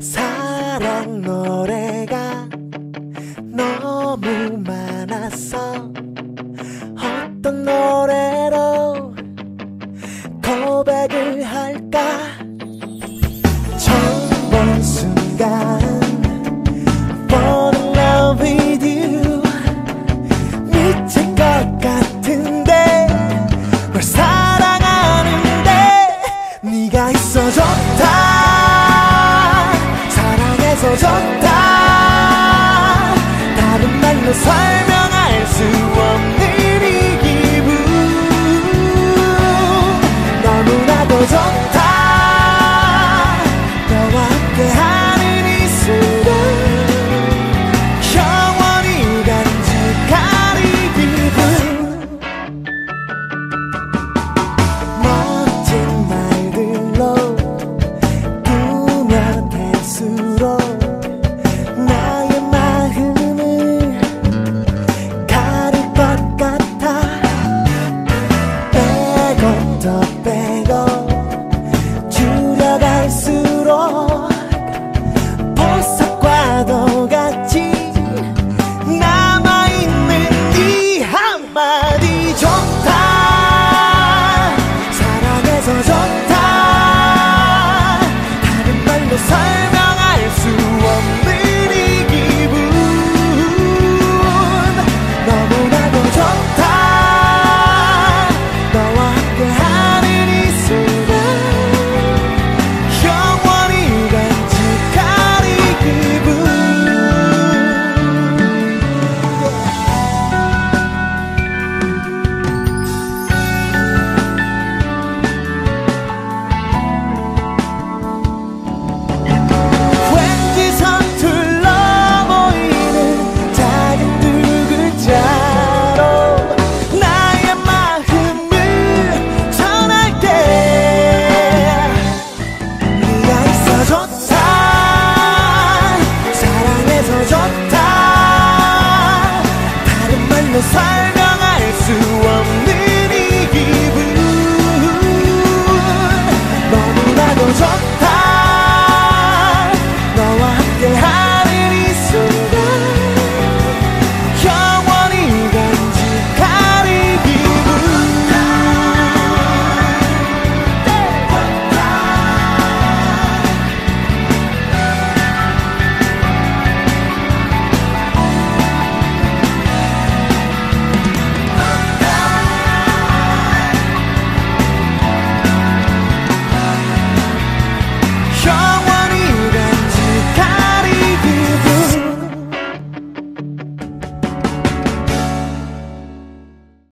사랑 노래가 너무 많았어 어떤 노래로 고백을 할까 설명할 수 없는 이 기분. 너무나도 좋다 빼고 줄여갈수록 보석과 도 같이 남아있는 이 한마디 your 살면